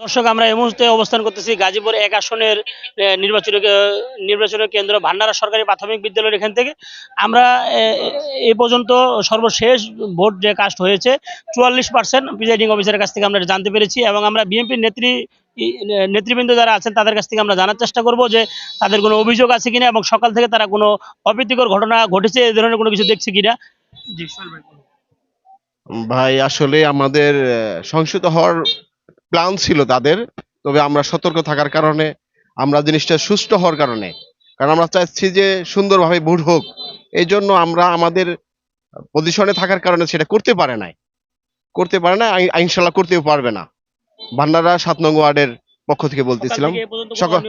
দর্শক, আমরা এই মুহূর্তে অবস্থান করতেছি গাজীপুর এক আসনের নির্বাচনী নির্বাচনী কেন্দ্র, ভান্ডারা সরকারি প্রাথমিক বিদ্যালয়ের এখান থেকে। আমরা, এ পর্যন্ত সর্বশেষ ভোট যে কাস্ট হয়েছে, চুয়াল্লিশ পার্সেন্ট প্রিজাইডিং অফিসারের কাছ থেকে আমরা জানতে পেরেছি এবং আমরা বিএনপির নেত্রী নেতৃবৃন্দ যারা আছেন তাদের কাছ থেকে আমরা জানার চেষ্টা করব যে তাদের কোনো অভিযোগ আছে কিনা এবং সকাল থেকে তারা কোনো অপ্রীতিকর ঘটনা ঘটেছে, এ ধরনের কোনো কিছু দেখছে কিনা? ভাই, আসলে আমাদের সংশোধিত হওয়ার প্ল্যান ছিল তাদের তবে আমরা সতর্ক থাকার কারণে আমরা জিনিসটা সুষ্ঠু হওয়ার কারণে কারণ আমরা চাইছি যে সুন্দরভাবে ভোট হোক এই জন্য আমরা আমাদের পজিশনে থাকার কারণে সেটা করতে পারে নাই। করতে পারে না ইনশাল্লাহ করতেও পারবে না। ভান্ডারা সাত নং ওয়ার্ডের পক্ষ থেকে বলতেছিলাম সকাল-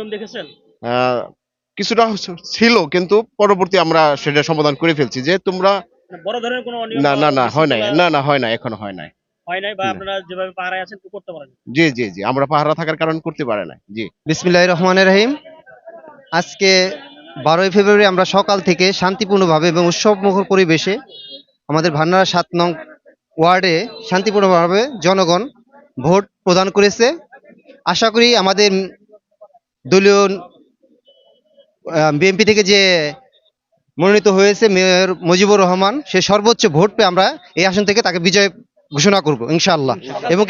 কিছুটা ছিল কিন্তু পরবর্তী আমরা সেটা সমাধান করে ফেলছি যে তোমরা না না না হয় নাই না না হয় নাই এখনও হয় নাই। হয় নাই বা আপনারা যেভাবে পাহারায় আছেন করতে পারেন। জি জি জি আমরা পাহারা থাকার কারণে করতে পারে না জি। রহিম। আজকে বারোই ফেব্রুয়ারি আমরা সকাল থেকে শান্তিপূর্ণভাবে এবং পরিবেশে আমাদের ভান্ডারা সাত নং ওয়ার্ডে শান্তিপূর্ণভাবে জনগণ ভোট প্রদান করেছে। আশা করি আমাদের দলীয় বিএনপি থেকে যে মনোনীত হয়েছে মেয়র মুজিবুর রহমান সে সর্বোচ্চ ভোট পেয়ে আমরা এই আসন থেকে তাকে বিজয় ঘোষণা করব ইনশাআল্লাহ। এবং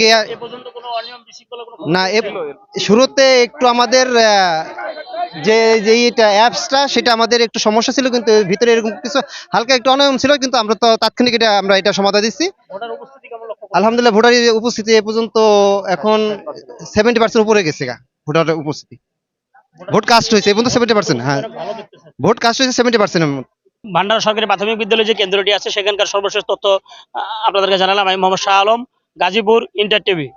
না শুরুতে একটু আমাদের যে যে এটা অ্যাপসটা সেটা আমাদের একটু সমস্যা ছিল কিন্তু ভিতরে এরকম কিছু হালকা একটু অনিয়ম ছিল কিন্তু আমরা তো তাৎক্ষণিক এটা আমরা এটা সমাধান দিচ্ছি? আলহামদুলিল্লাহ ভোটারের উপস্থিতি এ পর্যন্ত এখন সেভেন্টি পার্সেন্ট উপরে গেছে গা ভোটারের উপস্থিতি। ভোট কাস্ট হয়েছে এ পর্যন্ত সেভেন্টি পার্সেন্ট হ্যাঁ। ভোট কাস্ট হয়েছে সেভেন্টি পার্সেন্ট ভান্ডারা সরকারি প্রাথমিক বিদ্যালয় যে কেন্দ্রটি আছে, সেখানকার সর্বশেষ তথ্য আপনাদেরকে জানালাম। আমি মোহাম্মদ শাহ আলম, গাজীপুর ইন্টার টিভি